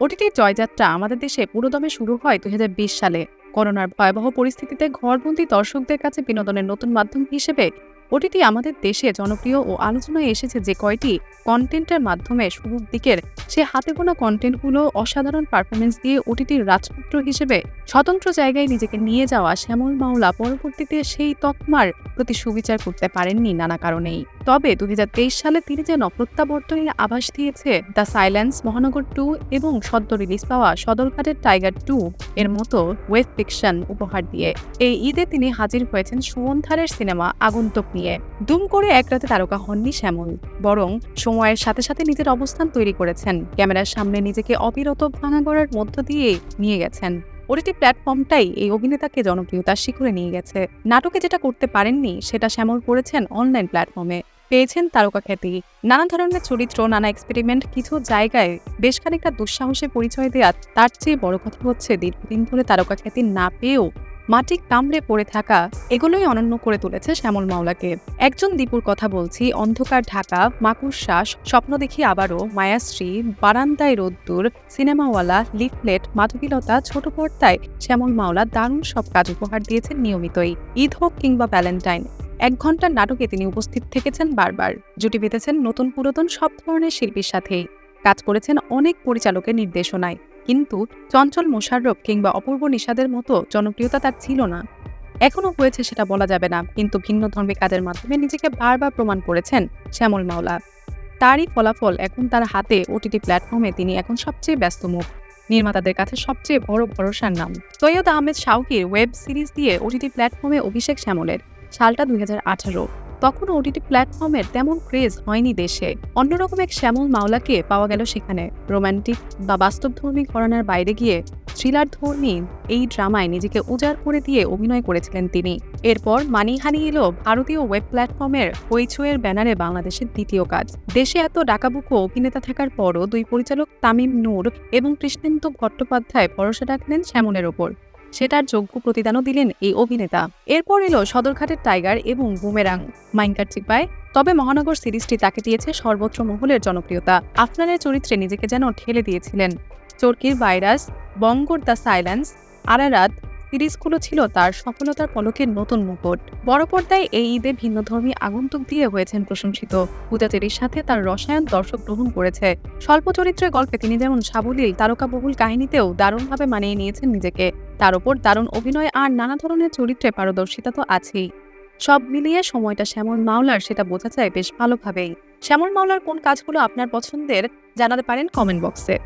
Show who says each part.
Speaker 1: ওটিটির জয়যাত্রা আমাদের দেশে পুরোদমে শুরু হয় দুই হাজার বিশ সালে। করোনার ভয়াবহ পরিস্থিতিতে ঘরবন্দি দর্শকদের কাছে বিনোদনের নতুন মাধ্যম হিসেবে ওটিটি আমাদের দেশে জনপ্রিয় ও আলোচনায় এসেছে যে কয়টি কন্টেন্টের মাধ্যমে শুরুর দিকের সে হাতে গোনা কন্টেন্টগুলো অসাধারণ পারফরমেন্স দিয়ে ওটিটির রাজপুত্র হিসেবে স্বতন্ত্র জায়গায় নিজেকে নিয়ে যাওয়া শ্যামল মাওলা পরবর্তীতে সেই তকমার প্রতি সুবিচার করতে পারেননি নানা কারণেই। তবে দুই হাজার তেইশ সালে তিনি যেন প্রত্যাবর্তনের আভাস দিয়েছে, দ্য সাইলেন্স, মহানগর টু এবং সদ্য রিলিজ পাওয়া সদরঘাটের টাইগার টু এর মতো ওয়েব ফিকশন উপহার দিয়ে। এই ঈদে তিনি হাজির হয়েছেন সুমনধারের সিনেমা আগন্তুক নিয়ে। দুম করে এক রাতে তারকা হননি শ্যামল, বরং সময়ের সাথে সাথে নিজের অবস্থান তৈরি করেছেন। ক্যামেরার সামনে নিজেকে অবিরত ভাঙা গড়ার মধ্য দিয়ে নিয়ে গেছেন। ওটিটি প্ল্যাটফর্মটাই এই অভিনেতাকে জনপ্রিয়তার শিখরে নিয়ে গেছে। নাটকে যেটা করতে পারেননি, সেটা শ্যামল করেছেন অনলাইন প্ল্যাটফর্মে। পেয়েছেন তারকা খ্যাতি। নানা ধরনের চরিত্র, নানা এক্সপেরিমেন্ট কিছু জায়গায় বেশ খানিকটা দুঃসাহসে পরিচয় দেওয়া তার চেয়ে বড় কথা হচ্ছে দীর্ঘদিন ধরে তারকা খ্যাতি না পেয়েও মাটি কামড়ে পড়ে থাকা, এগুলোই অনন্য করে তুলেছে শ্যামল মাওলাকে। একজন দীপুর কথা বলছি, অন্ধকার ঢাকা, মাকুর শ্বাস, স্বপ্ন দেখি আবারও, মায়াশ্রী, বারান্দায় রোদ্দুর, সিনেমাওয়ালা, লিফলেট, মাধবীলতা, ছোট পর্দায় শ্যামল মাওলা দারুণ সব কাজ উপহার দিয়েছেন নিয়মিতই, ঈদ হোক কিংবা ভ্যালেন্টাইন। এক ঘণ্টার নাটকে তিনি উপস্থিত থেকেছেন বারবার। জুটি বেঁধেছেন নতুন পুরাতন সব ধরনের শিল্পীর সাথেই। কাজ করেছেন অনেক পরিচালকের নির্দেশনায়। কিন্তু চঞ্চল মোশাররফ কিংবা অপূর্ব নিষাদের মতো জনপ্রিয়তা তার ছিল না। এখনও হয়েছে সেটা বলা যাবে না, কিন্তু ভিন্ন ধর্মী কাজের মাধ্যমে নিজেকে বারবার প্রমাণ করেছেন শ্যামল মাওলা। তারই ফলাফল এখন তার হাতে ওটিটি প্ল্যাটফর্মে তিনি এখন সবচেয়ে ব্যস্ত মুখ, নির্মাতাদের কাছে সবচেয়ে বড় ভরসার নাম। সৈয়দ আহমেদ শাওকির ওয়েব সিরিজ দিয়ে ওটিটি প্ল্যাটফর্মে অভিষেক শ্যামলের, সালটা দুই হাজার আঠারো। তখন ওটিটি প্ল্যাটফর্মের তেমন ক্রেজ হয়নি দেশে। অন্যরকম এক শ্যামল মাওলাকে পাওয়া গেল সেখানে। রোমান্টিক বা বাস্তবধর্মী ঘরানার বাইরে গিয়ে থ্রিলার ধর্মী এই ড্রামায় নিজেকে উজাড় করে দিয়ে অভিনয় করেছিলেন তিনি। এরপর মানিহানি এলো ভারতীয় ওয়েব প্ল্যাটফর্মের হইচইয়ের ব্যানারে বাংলাদেশের দ্বিতীয় কাজ। দেশে এত ডাকাবুকো অভিনেতা থাকার পরও দুই পরিচালক তামিম নূর এবং কৃষ্ণেন্দু ভট্টোপাধ্যায় ভরসা রাখলেন শ্যামলের ওপর। সেটার যোগ্য প্রতিদানও দিলেন এই অভিনেতা। এরপর এলো সদরঘাটের টাইগার এবং বুমেরাং। মাইনকার চিপায় তবে মহানগর সিরিজটি তাকে দিয়েছে সর্বোচ্চ মহলের জনপ্রিয়তা। আফনানের চরিত্রে নিজেকে যেন ঠেলে দিয়েছিলেন। চরকির ভাইরাস, বঙ্গর দ্য সাইলেন্স, আরারাত সিরিজগুলো ছিল তার সফলতার পলকের নতুন মুকুট। বড় পর্দায় এই ঈদে ভিন্নধর্মী আগন্তুক দিয়ে হয়েছেন প্রশংসিত। পূজাচেরির সাথে তার রসায়ন দর্শক গ্রহণ করেছে। স্বল্প চরিত্রের গল্পে তিনি যেমন সাবলীল তারকাবহুল কাহিনীতেও দারুণভাবে মানিয়ে নিয়েছেন নিজেকে, তার ওপর দারুণ অভিনয় আর নানা ধরনের চরিত্রে পারদর্শিতা তো আছেই। সব মিলিয়ে সময়টা শ্যামল মাওলার সেটা বোঝা যায় বেশ ভালোভাবেই। শ্যামল মাওলার কোন কাজগুলো আপনার পছন্দের জানাতে পারেন কমেন্ট বক্সে।